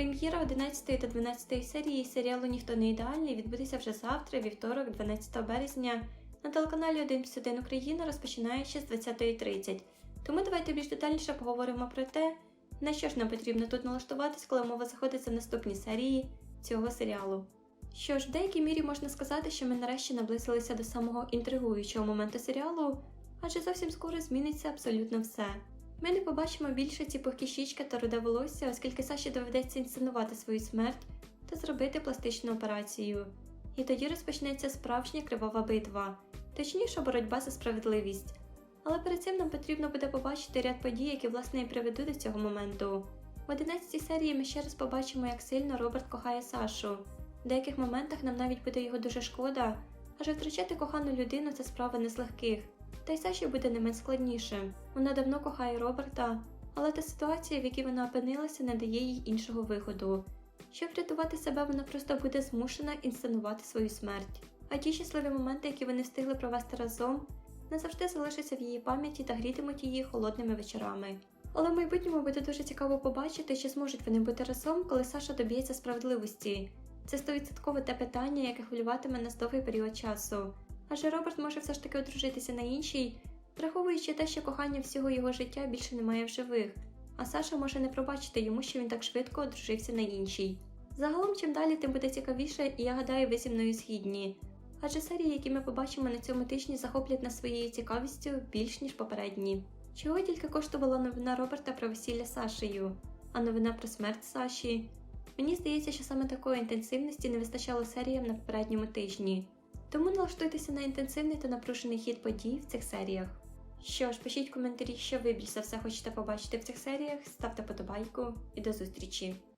Прем'єра 11 та 12 серії серіалу Ніхто не ідеальний відбудеться вже завтра, вівторок, 12 березня. На телеканалі 1 плюс 1 Україна розпочинаючи з 20.30. Тому давайте більш детальніше поговоримо про те, на що ж нам потрібно тут налаштуватись, коли мова заходить за наступні серії цього серіалу. Що ж, в деякій мірі можна сказати, що ми нарешті наблизилися до самого інтригуючого моменту серіалу, адже зовсім скоро зміниться абсолютно все. Ми не побачимо більше ці пухкі та руде волосся, оскільки Саші доведеться інсценувати свою смерть та зробити пластичну операцію. І тоді розпочнеться справжня кривава битва, точніше боротьба за справедливість. Але перед цим нам потрібно буде побачити ряд подій, які власне і приведуть до цього моменту. В 11 серії ми ще раз побачимо, як сильно Роберт кохає Сашу. В деяких моментах нам навіть буде його дуже шкода, адже втрачати кохану людину це справа не з легких. Та й Саші буде не менш складніше. Вона давно кохає Роберта, але та ситуація, в якій вона опинилася, не дає їй іншого виходу. Щоб врятувати себе, вона просто буде змушена інсценувати свою смерть. А ті щасливі моменти, які вони встигли провести разом, назавжди залишаться в її пам'яті та грітимуть її холодними вечорами. Але в майбутньому буде дуже цікаво побачити, чи зможуть вони бути разом, коли Саша доб'ється справедливості. Це стовідсотково те питання, яке хвилюватиме нас довгий період часу. Адже Роберт може все ж таки одружитися на іншій, враховуючи те, що кохання всього його життя більше немає в живих, а Саша може не пробачити йому, що він так швидко одружився на іншій. Загалом, чим далі, тим буде цікавіше, і я гадаю, ви зі мною згідні. Адже серії, які ми побачимо на цьому тижні, захоплять нас своєю цікавістю більш ніж попередні. Чого тільки коштувала новина Роберта про весілля Сашею, а новина про смерть Саші. Мені здається, що саме такої інтенсивності не вистачало серіям на попередньому тижні. Тому налаштуйтеся на інтенсивний та напружений хід подій в цих серіях. Що ж, пишіть коментарі, що ви більше все хочете побачити в цих серіях, ставте подобайку і до зустрічі!